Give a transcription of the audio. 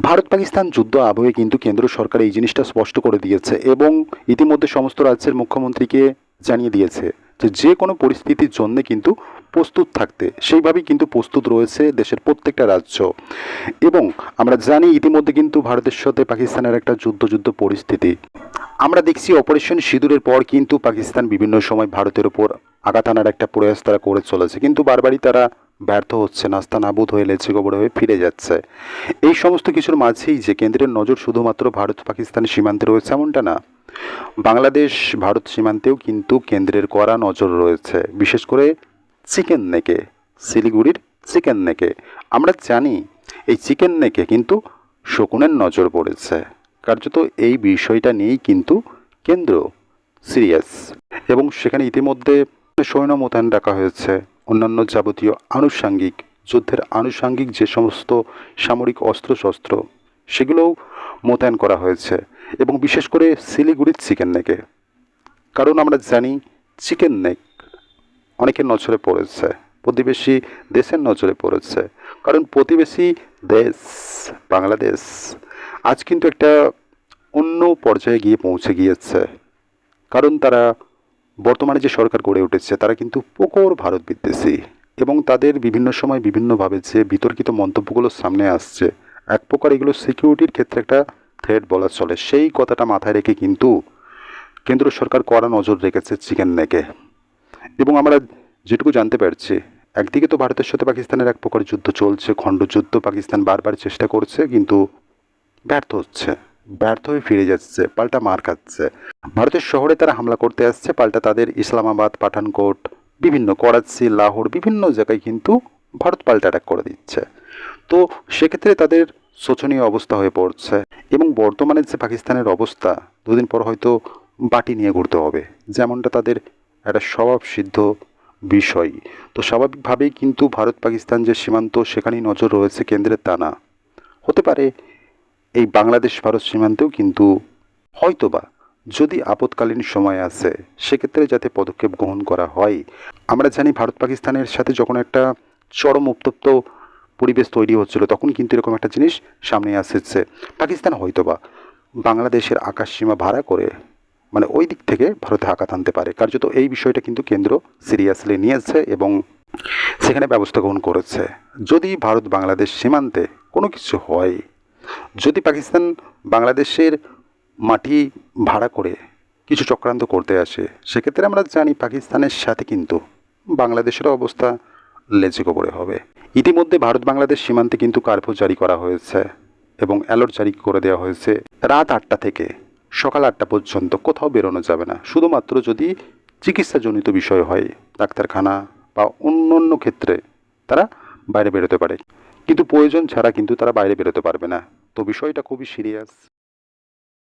ভারত পাকিস্তান যুদ্ধ আবহে কিন্তু কেন্দ্র সরকার এই জিনিসটা স্পষ্ট করে দিয়েছে এবং ইতিমধ্যে সমস্ত রাজ্যের মুখ্যমন্ত্রীকে জানিয়ে দিয়েছে যে যে কোনো পরিস্থিতির জন্য কিন্তু প্রস্তুত থাকতে। সেইভাবেই কিন্তু প্রস্তুত রয়েছে দেশের প্রত্যেকটা রাজ্য। এবং আমরা জানি ইতিমধ্যে কিন্তু ভারতের সাথে পাকিস্তানের একটা যুদ্ধ যুদ্ধ পরিস্থিতি। আমরা দেখছি অপারেশন সিঁদুরের পর কিন্তু পাকিস্তান বিভিন্ন সময় ভারতের ওপর আঘাত আনার একটা প্রয়াস তারা করে চলেছে। কিন্তু বারবারই তারা ব্যর্থ হচ্ছে, নাস্তা নাবুদ হয়ে লেছে গোবর হয়ে ফিরে যাচ্ছে। এই সমস্ত কিছুর মাঝেই যে কেন্দ্রের নজর শুধুমাত্র ভারত পাকিস্তান সীমান্তে রয়েছে, এমনটা না। বাংলাদেশ, ভারত সীমান্তেও কিন্তু কেন্দ্রের কড়া নজর রয়েছে, বিশেষ করে চিকেন নেকে শিলিগুড়ির চিকেন নেকে আমরা জানি, এই চিকেন নেকে কিন্তু শকুনের নজর পড়েছে। কার্যত এই বিষয়টা নিয়েই কিন্তু কেন্দ্র সিরিয়াস। এবং সেখানে ইতিমধ্যে সৈন্য মোতায়েন রাখা হয়েছে। অন্যান্য যাবতীয় আনুষাঙ্গিক, যুদ্ধের আনুষাঙ্গিক যে সমস্ত সামরিক অস্ত্রশস্ত্র, সেগুলোও মোতায়েন করা হয়েছে এবং বিশেষ করে শিলিগুড়ির চিকেন নেকে। কারণ আমরা জানি, চিকেন নেক অনেকের নজরে পড়েছে, প্রতিবেশী দেশের নজরে পড়েছে। কারণ প্রতিবেশী দেশ, বাংলাদেশ, আজ কিন্তু একটা অন্য পর্যায়ে গিয়ে পৌঁছে গিয়েছে। কারণ তারা বর্তমানে যে সরকার গড়ে উঠেছে, তারা কিন্তু প্রখর ভারত বিদ্বেষী এবং তাদের বিভিন্ন সময় বিভিন্নভাবে যে বিতর্কিত মন্তব্যগুলো সামনে আসছে, এক প্রকার এগুলো সিকিউরিটির ক্ষেত্রে একটা থ্রেড বলা চলে। সেই কথাটা মাথায় রেখে কিন্তু কেন্দ্র সরকার কড়া নজর রেখেছে চিকেন নেকে। এবং আমরা যেটুকু জানতে পারছি, একদিকে তো ভারতের সাথে পাকিস্তানের এক প্রকার যুদ্ধ চলছে, খণ্ডযুদ্ধ পাকিস্তান বারবার চেষ্টা করছে, কিন্তু ব্যর্থ হচ্ছে। ব্যর্থ হয়ে ফিরে যাচ্ছে, পাল্টা মার খাচ্ছে। ভারতের শহরে তারা হামলা করতে আসছে, পাল্টা তাদের ইসলামাবাদ, পাঠানকোট, বিভিন্ন করাচি, লাহোর, বিভিন্ন জায়গায় কিন্তু ভারত পাল্টা অ্যাটাক করে দিচ্ছে। তো সেক্ষেত্রে তাদের শোচনীয় অবস্থা হয়ে পড়ছে এবং বর্তমানে যে পাকিস্তানের অবস্থা, দুদিন পর হয়তো বাটি নিয়ে ঘুরতে হবে, যেমনটা তাদের একটা স্বভাব সিদ্ধ বিষয়। তো স্বাভাবিকভাবেই কিন্তু ভারত পাকিস্তান যে সীমান্ত, সেখানেই নজর রয়েছে কেন্দ্রের তা না হতে পারে এই বাংলাদেশ ভারত সীমান্তেও কিন্তু হয়তোবা যদি আপৎকালীন সময় আসে, সেক্ষেত্রে যাতে পদক্ষেপ গ্রহণ করা হয়। আমরা জানি ভারত পাকিস্তানের সাথে যখন একটা চরম উত্তপ্ত পরিবেশ তৈরি হচ্ছিল, তখন কিন্তু এরকম একটা জিনিস সামনে আসছে পাকিস্তান হয়তোবা বাংলাদেশের আকাশ সীমা ভাড়া করে মানে ওই দিক থেকে ভারতে আঘাত আনতে পারে। কার্যত এই বিষয়টা কিন্তু কেন্দ্র সিরিয়াসলি নিয়েছে এবং সেখানে ব্যবস্থা গ্রহণ করেছে। যদি ভারত বাংলাদেশ সীমান্তে কোনো কিছু হয় যদি পাকিস্তান বাংলাদেশের মাটি ভাড়া করে কিছু চক্রান্ত করতে আসে, সেক্ষেত্রে আমরা জানি পাকিস্তানের সাথে কিন্তু বাংলাদেশেরও অবস্থা লেজে গোবরে হবে। ইতিমধ্যে ভারত বাংলাদেশ সীমান্তে কিন্তু কার্ফু জারি করা হয়েছে এবং অ্যালার্ট জারি করে দেওয়া হয়েছে রাত আটটা থেকে সকাল আটটা পর্যন্ত, কোথাও বেরোনো যাবে না। শুধুমাত্র যদি চিকিৎসাজনিত বিষয় হয়, ডাক্তারখানা বা অন্য অন্য ক্ষেত্রে তারা বাইরে বেরোতে পারে। কিন্তু প্রয়োজন ছাড়া কিন্তু তারা বাইরে বেরোতে পারবে না। তো বিষয়টা খুবই সিরিয়াস